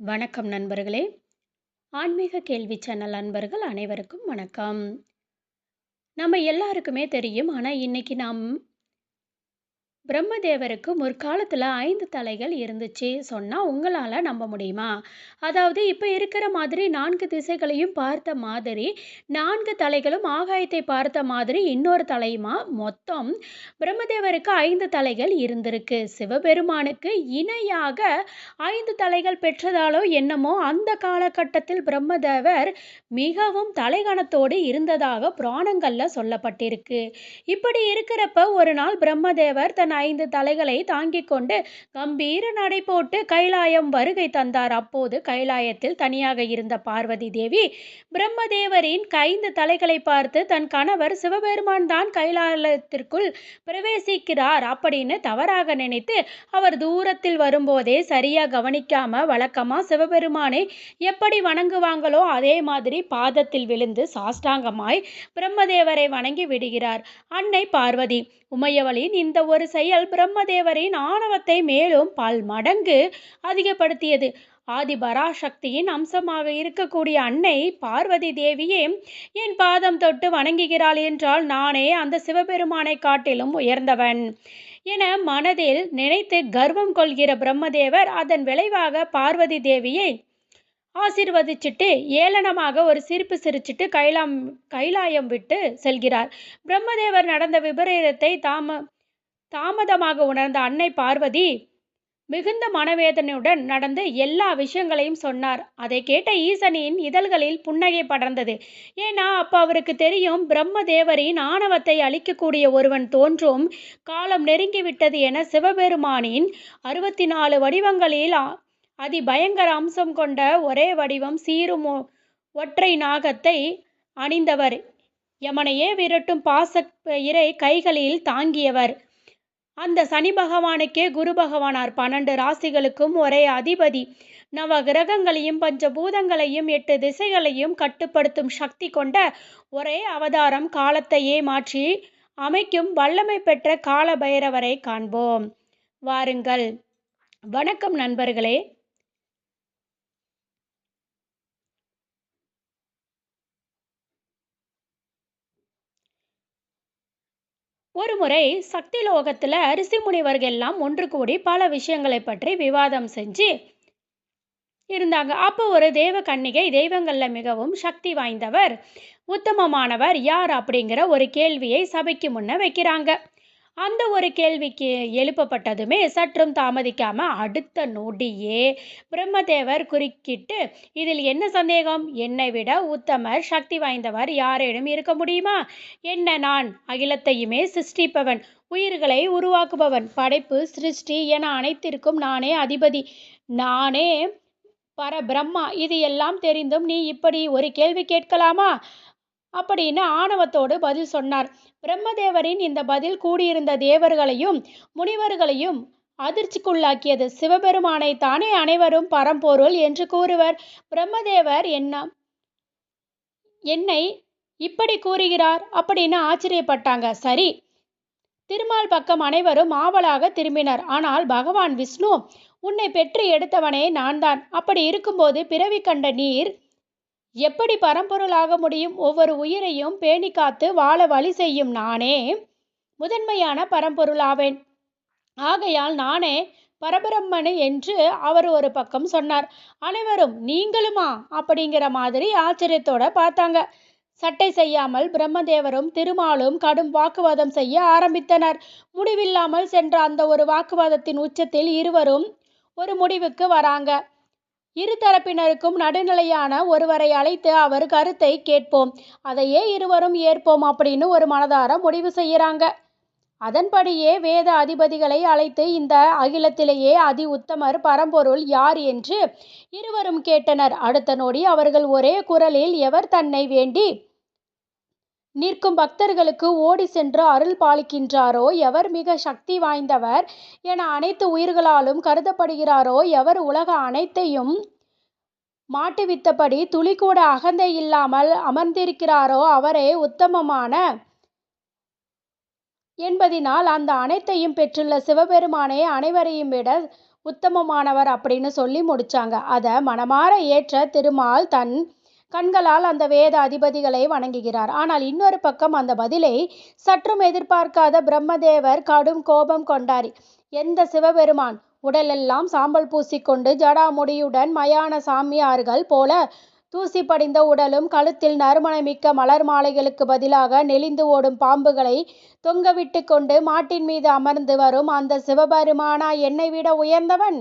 வணக்கம் நண்பர்களே! ஆன்மீக கேள்வி சேனல் நண்பர்கள் அனைவருக்கும் வணக்கம். நம்ம எல்லாருக்குமே தெரியும். ஆனால் இன்னைக்கு நாம் பிரம்மதேவருக்கு முற்காலத்தில் ஐந்து தலைகள் இருந்துச்சு சொன்னால் உங்களால் நம்ப முடியுமா? அதாவது இப்போ இருக்கிற மாதிரி நான்கு திசைகளையும் பார்த்த மாதிரி, நான்கு தலைகளும் ஆகாயத்தை பார்த்த மாதிரி இன்னொரு தலையுமா மொத்தம் பிரம்மதேவருக்கு ஐந்து தலைகள் இருந்திருக்கு. சிவபெருமானுக்கு இணையாக ஐந்து தலைகள் பெற்றதாலோ என்னமோ அந்த காலகட்டத்தில் பிரம்மதேவர் மிகவும் தலைகணத்தோடு இருந்ததாக புராணங்களில் சொல்லப்பட்டிருக்கு. இப்படி இருக்கிறப்ப ஒரு நாள் பிரம்மதேவர் தன் ஐந்து தலைகளை தாங்கிக் கொண்டு கம்பீர நடை போட்டு கைலாயம் வருகை தந்தார். அப்போது கைலாயத்தில் தனியாக இருந்த பார்வதி தேவி பிரம்மதேவரின் 5 தலைகளை பார்த்து தன் கணவர் சிவபெருமான் தான் கைலாயத்திற்குள் பிரவேசிக்கிறார் அப்படின்னு தவறாக நினைத்து, அவர் தூரத்தில் வரும்போதே சரியா கவனிக்காம வழக்கமா சிவபெருமானை எப்படி வணங்குவாங்களோ அதே மாதிரி பாதத்தில் விழுந்து சாஷ்டாங்கமாய் பிரம்மதேவரை வணங்கி விடுகிறார் அன்னை பார்வதி. உமையவளின் இந்த ஒரு செயல் பிரம்மதேவரின் ஆணவத்தை மேலும் பல் மடங்கு அதிகப்படுத்தியது. ஆதி பராசக்தியின் அம்சமாக இருக்கக்கூடிய அன்னை பார்வதி தேவியே என் பாதம் தொட்டு வணங்குகிறாள் என்றால் நானே அந்த சிவபெருமானை காட்டிலும் உயர்ந்தவன் என மனதில் நினைத்து கர்வம் கொள்கிற பிரம்மதேவர் அதன் விளைவாக பார்வதி தேவியை ஆசிர்வதிச்சிட்டு ஏளனமாக ஒரு சிரிப்பு சிரிச்சிட்டு கைலாம் கைலாயம் விட்டு செல்கிறார். பிரம்மதேவர் நடந்த விபரீதத்தை தாம தாமதமாக உணர்ந்த அன்னை பார்வதி மிகுந்த மனவேதனையுடன் நடந்து எல்லா விஷயங்களையும் சொன்னார். அதைக் கேட்ட ஈசனின் இதழ்களில் புன்னகை படர்ந்தது. ஏன்னா அப்போ அவருக்கு தெரியும் பிரம்மதேவரின் ஆணவத்தை அளிக்கக்கூடிய ஒருவன் தோன்றும் காலம் நெருங்கிவிட்டது என. சிவபெருமானின் 64 வடிவங்களில் அதிபயங்கர அம்சம் கொண்ட ஒரே வடிவம் சீரும் ஒற்றை நாகத்தை அணிந்தவர். யமனையே விரட்டும் பாச இறை கைகளில் தாங்கியவர். அந்த சனி பகவானுக்கே குரு பகவானார். 12 ராசிகளுக்கும் ஒரே அதிபதி. நவ கிரகங்களையும் பஞ்ச பூதங்களையும் எட்டு திசைகளையும் கட்டுப்படுத்தும் சக்தி கொண்ட ஒரே அவதாரம். காலத்தையே மாற்றி அமைக்கும் வல்லமை பெற்ற கால பைரவரை காண்போம் வாருங்கள். வணக்கம் நண்பர்களே! ஒருமுறை அரிசி முனிவர்கள் எல்லாம் ஒன்று கூடி பல விஷயங்களைப் பற்றி விவாதம் செஞ்சு இருந்தாங்க. அப்போ ஒரு தெய்வ கன்னிகை தெய்வங்களில் மிகவும் சக்தி வாய்ந்தவர், உத்தமமானவர் யார் அப்படிங்கிற ஒரு கேள்வியை சபைக்கு முன்ன வைக்கிறாங்க. அந்த ஒரு கேள்விக்கு எழுப்பப்பட்டதுமே சற்றும் தாமதிக்காம அடுத்த நொடியே பிரம்மதேவர் குறுக்கிட்டு இதில் என்ன சந்தேகம்? என்னை விட உத்தமர், சக்தி வாய்ந்தவர் யாரேனும் இருக்க முடியுமா? என்ன நான் அகிலத்தையுமே சிருஷ்டிப்பவன், உயிர்களை உருவாக்குபவன், படைப்பு, சிருஷ்டி என அனைத்திற்கும் நானே அதிபதி, நானே பரபிரம்மா இது எல்லாம் தெரிந்தும் நீ இப்படி ஒரு கேள்வி கேட்கலாமா? அப்படின்னு ஆணவத்தோடு பதில் சொன்னார். பிரம்மதேவரின் இந்த பதில் கூடியிருந்த தேவர்களையும் முனிவர்களையும் அதிர்ச்சிக்குள்ளாக்கியது. சிவபெருமானை தானே அனைவரும் பரம்பொருள் என்று கூறுவர். பிரம்மதேவர் என்ன என்னை இப்படி கூறுகிறார் அப்படின்னு ஆச்சரியப்பட்டாங்க. சரி. திருமால் பக்கம் அனைவரும் ஆவலாக திரும்பினர். ஆனால் பகவான் விஷ்ணு உன்னை பெற்று எடுத்தவனே நான்தான். அப்படி இருக்கும்போது பிறவி கண்ட நீர் எப்படி பரம்பொருளாக முடியும்? ஒவ்வொரு உயிரையும் பேணி காத்து வாழ வழி செய்யும் நானே முதன்மையான பரம்பொருளாவேன் ஆகையால் நானே பரபிரம்மனு என்று அவர் ஒரு பக்கம் சொன்னார். அனைவரும் நீங்களுமா? அப்படிங்கிற மாதிரி ஆச்சரியத்தோட பார்த்தாங்க. சட்டை செய்யாமல் பிரம்மதேவரும் திருமாலும் கடும் வாக்குவாதம் செய்ய ஆரம்பித்தனர். முடிவில்லாமல் சென்ற அந்த ஒரு வாக்குவாதத்தின் உச்சத்தில் இருவரும் ஒரு முடிவுக்கு வராங்க. இரு தரப்பினருக்கும் நடுநிலையான ஒருவரை அழைத்து அவர் கருத்தை கேட்போம். அதையே இருவரும் ஏற்போம் அப்படின்னு ஒரு மனதார முடிவு செய்கிறாங்க அதன்படியே வேத அதிபதிகளை அழைத்து இந்த அகிலத்திலேயே அதி உத்தமர் பரம்பொருள் யார் என்று இருவரும் கேட்டனர். அடுத்த நொடி அவர்கள் ஒரே குரலில் எவர் தன்னை வேண்டி நிற்கும் பக்தர்களுக்கு ஓடிச் சென்று அருள் பாலிக்கின்றாரோ, எவர் மிக சக்தி வாய்ந்தவர் என அனைத்து உயிர்களாலும் கருதப்படுகிறாரோ, எவர் உலக அனைத்தையும் மாட்டுவித்தபடி துளிக்கூட அகந்தை இல்லாமல் அமர்ந்திருக்கிறாரோ? அவரே உத்தமமான என்பதினால் அந்த அனைத்தையும் பெற்றுள்ள சிவபெருமானே அனைவரையும் விட உத்தமமானவர் அப்படின்னு சொல்லி முடிச்சாங்க. அதை மனமாற ஏற்ற திருமால் தன் கண்களால் அந்த வேத அதிபதிகளை வணங்குகிறார். ஆனால் இன்னொரு பக்கம் அந்த பதிலை சற்றும் எதிர்பார்க்காத பிரம்மதேவர் கடும் கோபம் கொண்டார். எந்த சிவபெருமான்? உடலெல்லாம் சாம்பல் பூசிக்கொண்டு ஜடாமுடியுடன் மயான சாமியார்கள் போல தூசி படிந்த உடலும் கழுத்தில் நறுமணமிக்க மலர் மாலைகளுக்கு பதிலாக நெளிந்து ஓடும் பாம்புகளை தொங்கவிட்டு கொண்டு மாட்டின் மீது அமர்ந்து வரும் அந்த சிவபெருமானா என்னை விட உயர்ந்தவன்?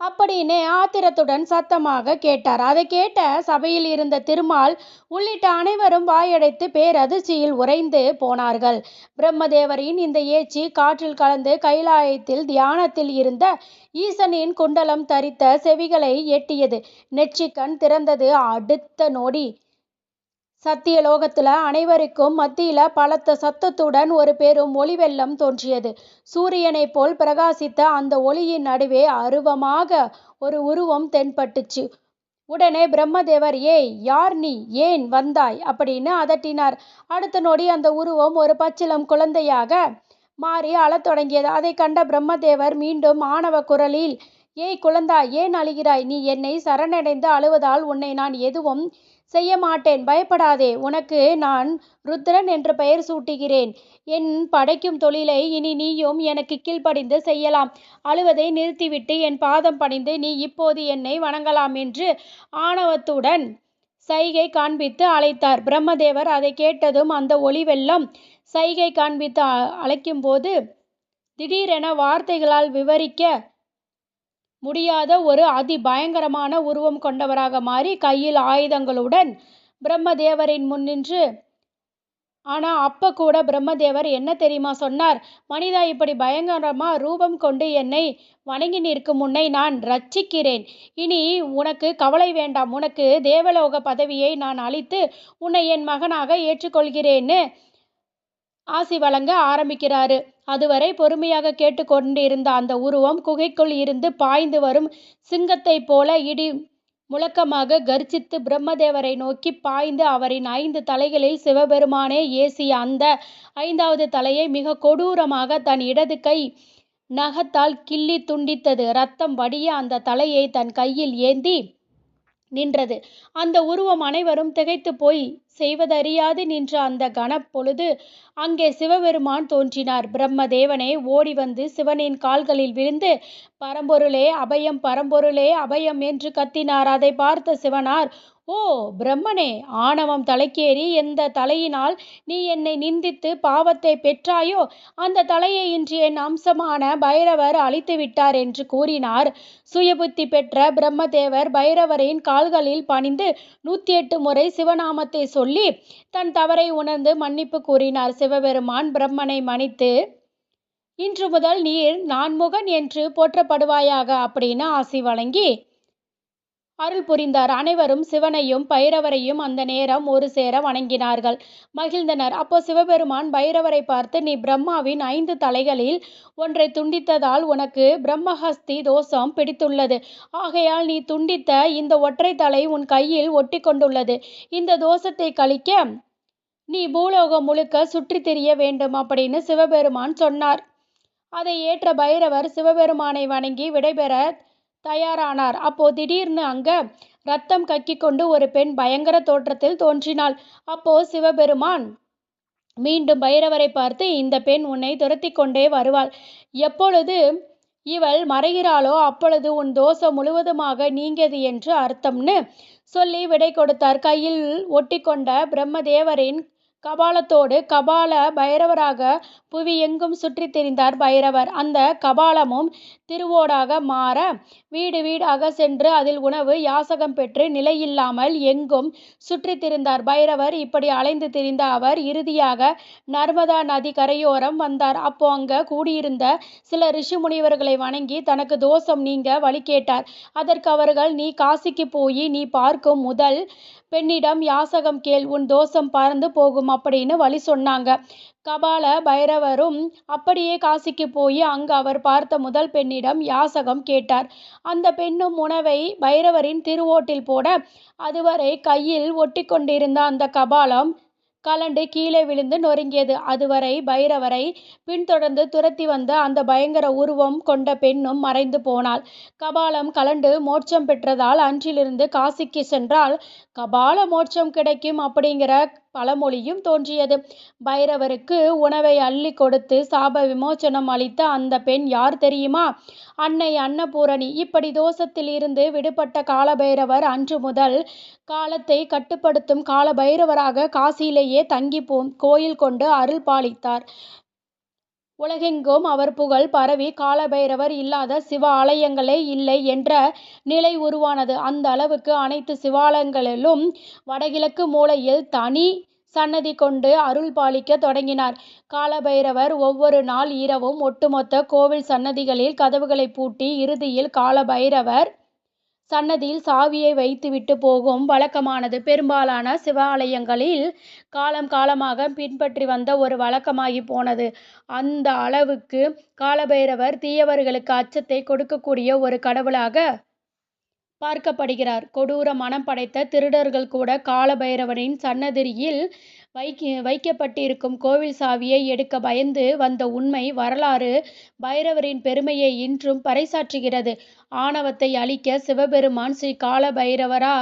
அப்படின்னு ஆத்திரத்துடன் சத்தமாக கேட்டார். அதை கேட்ட சபையில் இருந்த திருமால் உள்ளிட்ட அனைவரும் வாயடைத்து பேரதிர்ச்சியில் உறைந்து போனார்கள். பிரம்மதேவரின் இந்த ஏச்சி காற்றில் கலந்து கைலாயத்தில் தியானத்தில் இருந்த ஈசனின் குண்டலம் தரித்த செவிகளை எட்டியது. நெற்றிக்கண் திறந்தது அடுத்த நொடி. சத்தியலோகத்துல அனைவருக்கும் மத்தியில பலத்த சத்தத்துடன் ஒரு பெரும் ஒளிவெள்ளம் தோன்றியது. சூரியனைப் போல் பிரகாசித்த அந்த ஒளியின் நடுவே அருவமாக ஒரு உருவம் தென்பட்டுச்சு. உடனே பிரம்மதேவர் ஏய் யார் நீ? ஏன் வந்தாய்? அப்படின்னு அதட்டினார். அடுத்த நொடி அந்த உருவம் ஒரு பச்சிலம் குழந்தையாக மாறி அழத் தொடங்கியது. அதை கண்ட பிரம்மதேவர் மீண்டும் ஆணவ குரலில் ஏய் குழந்தா ஏன் அழுகிறாய்? நீ என்னை சரணடைந்து அழுவதால் உன்னை நான் எதுவும் செய்ய மாட்டேன் பயப்படாதே. உனக்கு நான் ருத்ரன் என்று பெயர் சூட்டுகிறேன். என் படைக்கும் தொழிலை இனி நீயும் எனக்கு கீழ்ப்படிந்து செய்யலாம். அழுவதை நிறுத்திவிட்டு என் பாதம் பணிந்து நீ இப்போது என்னை வணங்கலாம் என்று ஆணவத்துடன் சைகை காண்பித்து அழைத்தார். பிரம்மதேவர் அதை கேட்டதும் அந்த ஒளி வெள்ளம் சைகை காண்பித்து அழைக்கும்போது திடீரென வார்த்தைகளால் விவரிக்க முடியாத ஒரு அதி பயங்கரமான உருவம் கொண்டவராக மாறி கையில் ஆயுதங்களுடன் பிரம்மதேவரின் முன் நின்று ஆனால் அப்போ கூட பிரம்மதேவர் என்ன தெரியுமா சொன்னார்? மனிதா இப்படி பயங்கரமாக ரூபம் கொண்டு என்னை வணங்கி நிற்கும் முன்னை நான் ரட்சிக்கிறேன். இனி உனக்கு கவலை வேண்டாம். உனக்கு தேவலோக பதவியை நான் அளித்து உன்னை என் மகனாக ஏற்றுக்கொள்கிறேன்னு ஆசி வழங்க ஆரம்பிக்கிறாரு. அதுவரை பொறுமையாக கேட்டுக்கொண்டிருந்த அந்த உருவம் குகைக்குள் இருந்து பாய்ந்து வரும் சிங்கத்தைப் போல இடி முழக்கமாக கர்ஜித்து பிரம்மதேவரை நோக்கி பாய்ந்து அவரின் ஐந்து தலைகளில் சிவபெருமானே ஏசிய அந்த ஐந்தாவது தலையை மிக கொடூரமாக தன் இடது கை நகத்தால் கிள்ளி துண்டித்தது. ரத்தம் வடிய அந்த தலையை தன் கையில் ஏந்தி நின்றது. அந்த உருவம் அனைவரும் திகைத்து போய் செய்வதறியாது நின்ற அந்த கணப்பொழுது அங்கே சிவபெருமான் தோன்றினார். பிரம்மதேவனே ஓடி வந்து சிவனின் கால்களில் விழுந்து பரம்பொருளே அபயம் பரம்பொருளே அபயம் என்று கத்தினார். அதை பார்த்த சிவனார் ஓ பிரம்மனே ஆணவம் தலைக்கேறி எந்த தலையினால் நீ என்னை நிந்தித்து பாவத்தை பெற்றாயோ அந்த தலையை இன்று என் அம்சமான பைரவர் அழித்து விட்டார் என்று கூறினார். சுயபுத்தி பெற்ற பிரம்மதேவர் பைரவரின் கால்களில் பணிந்து நூத்தி எட்டு முறை சிவநாமத்தை சொல்லி தன் தவறை உணர்ந்து மன்னிப்பு கூறினார். சிவபெருமான் பிரம்மனை மன்னித்து இன்று முதல் நீர் நான்முகன் என்று போற்றப்படுவாயாக அப்படின்னு ஆசி வழங்கி அருள் புரிந்தார். அனைவரும் சிவனையும் பைரவரையும் அந்த நேரம் ஒரு சேர வணங்கினார்கள். மகிழ்ந்தனர். அப்போ சிவபெருமான் பைரவரை பார்த்து நீ பிரம்மாவின் ஐந்து தலைகளில் ஒன்றை துண்டித்ததால் உனக்கு பிரம்மஹஸ்தி தோஷம் பிடித்துள்ளது. ஆகையால் நீ துண்டித்த இந்த ஒற்றை தலை உன் கையில் ஒட்டி கொண்டுள்ளது இந்த தோஷத்தை கழிக்க நீ பூலோகம் முழுக்க சுற்றி திரிய வேண்டும் அப்படின்னு சிவபெருமான் சொன்னார். அதை ஏற்ற பைரவர் சிவபெருமானை வணங்கி விடைபெற தயாரானார். அப்போ திடீர்னு அங்க ரத்தம் கக்கிக் கொண்டு ஒரு பெண் பயங்கர தோற்றத்தில் தோன்றினாள். அப்போ சிவபெருமான் மீண்டும் பைரவரை பார்த்து இந்த பெண் உன்னை துரத்தி கொண்டே வருவாள். எப்பொழுது இவள் மறைகிறாளோ அப்பொழுது உன் தோஷம் முழுவதுமாக நீங்கியது என்று அர்த்தம்னு சொல்லி விடை கொடுத்தார். கையில் ஒட்டிக்கொண்ட பிரம்மதேவரின் கபாலத்தோடு கபால பைரவராக புவி எங்கும் சுற்றித் திரிந்தார் பைரவர். அந்த கபாலமும் திருவோடாக மாற வீடு வீடாக சென்று அதில் உணவு யாசகம் பெற்று நிலையில்லாமல் எங்கும் சுற்றித் திரிந்தார் பைரவர். இப்படி அலைந்து திரிந்த அவர் இறுதியாக நர்மதா நதி கரையோரம் வந்தார். அப்போ அங்க கூடியிருந்த சில ரிஷி முனிவர்களை வணங்கி தனக்கு தோஷம் நீங்க வழி கேட்டார். அதற்கு அவர்கள் நீ காசிக்கு போய் நீ பார்க்கும் முதல் பெண்ணிடம் யாசகம் கேள். உன் தோஷம் பறந்து இருக்கும் அப்படின்னு வழி சொன்னாங்க கபால பைரவரும் அப்படியே காசிக்கு போய் அங்கு அவர் பார்த்த முதல் பெண்ணிடம் யாசகம் கேட்டார் அந்த பெண்ணும் உணவை பைரவரின் திருவோட்டில் போட அதுவரை கையில் ஒட்டி கொண்டிருந்த அந்த கபாலம் கலண்டு கீழே விழுந்து நொறுங்கியது. அதுவரை பைரவரை பின்தொடர்ந்து துரத்தி வந்த அந்த பயங்கர உருவம் கொண்ட பெண்ணும் மறைந்து போனாள். கபாலம் கலண்டு மோட்சம் பெற்றதால் அன்றிலிருந்து காசிக்கு சென்றால் கபால மோட்சம் கிடைக்கும் அப்படிங்கிற பழமொழியும் தோன்றியது. பைரவருக்கு உணவை அள்ளிக் கொடுத்து சாப விமோச்சனம் அளித்த அந்தப் பெண் யார் தெரியுமா? அன்னை அன்னபூரணி. இப்படி தோஷத்தில் இருந்து விடுபட்ட காலபைரவர் அன்று முதல் காலத்தை கட்டுப்படுத்தும் காலபைரவராக காசியிலேயே தங்கிப் கோயில் கொண்டு அருள் பாலித்தார். உலகெங்கும் அவர் புகழ் பரவி காலபைரவர் இல்லாத சிவ ஆலயங்களே இல்லை என்ற நிலை உருவானது. அந்த அளவுக்கு அனைத்து சிவாலயங்களிலும் வடகிழக்கு மூலையில் தனி சன்னதி கொண்டு அருள் பாலிக்கத் தொடங்கினார். காலபைரவர் ஒவ்வொரு நாள் இரவும் ஒட்டுமொத்த கோவில் சன்னதிகளில் கதவுகளைப் பூட்டி இறுதியில் காலபைரவர் சன்னதியில் சாவியை வைத்துவிட்டு போகும் வழக்கமானது பெரும்பாலான சிவாலயங்களில் காலம் காலமாக பின்பற்றி வந்த ஒரு வழக்கமாகிப் போனது. அந்த அளவுக்கு காலபைரவர் தீயவர்களுக்கு அச்சத்தை கொடுக்கக்கூடிய ஒரு கடவுளாக பார்க்கப்படுகிறார். கொடூர மனம் படைத்த திருடர்கள் கூட காலபைரவரின் சன்னதியில் வைக்கப்பட்டிருக்கும் கோவில் சாவியை எடுக்க பயந்து வந்த உண்மை வரலாறு பைரவரின் பெருமையை இன்றும் பறைசாற்றுகிறது. ஆணவத்தை அழிக்க சிவபெருமான் ஸ்ரீ காலபைரவரா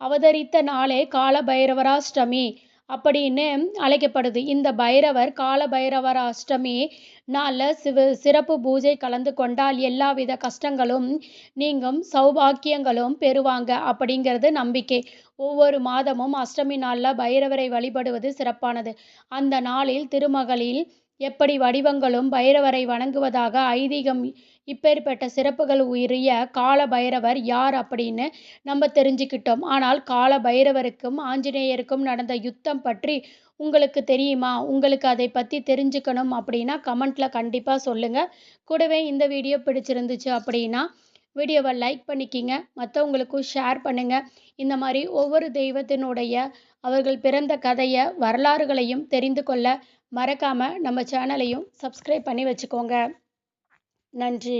அவதரித்த நாளே காலபைரவராஷ்டமி அப்படின்னு அழைக்கப்படுது. இந்த பைரவர் காலபைரவர் அஷ்டமி நாளில் சிவ சிறப்பு பூஜை கலந்து கொண்டால் எல்லாவித கஷ்டங்களும் நீங்கும் சௌபாக்கியங்களும் பெறுவாங்க அப்படிங்கிறது நம்பிக்கை. ஒவ்வொரு மாதமும் அஷ்டமி நாளில் பைரவரை வழிபடுவது சிறப்பானது. அந்த நாளில் திருமகளில் எப்படி வடிவங்களும் பைரவரை வணங்குவதாக ஐதீகம். இப்பேற்பட்ட சிறப்புகள் உரிய கால பைரவர் யார் அப்படின்னு நம்ம தெரிஞ்சுக்கிட்டோம். ஆனால் கால பைரவருக்கும் ஆஞ்சநேயருக்கும் நடந்த யுத்தம் பற்றி உங்களுக்கு தெரியுமா? உங்களுக்கு அதை பற்றி தெரிஞ்சுக்கணும் அப்படின்னா கமெண்ட்டில் கண்டிப்பாக சொல்லுங்கள் கூடவே இந்த வீடியோ பிடிச்சிருந்துச்சு அப்படின்னா வீடியோவை லைக் பண்ணிக்கிங்க. மற்றவங்களுக்கும் ஷேர் பண்ணுங்கள் இந்த மாதிரி ஒவ்வொரு தெய்வத்தினுடைய அவர்கள் பிறந்த கதையை வரலாறுகளையும் தெரிந்து கொள்ள மறக்காமல் நம்ம சேனலையும் சப்ஸ்கிரைப் பண்ணி வச்சுக்கோங்க. நன்றி.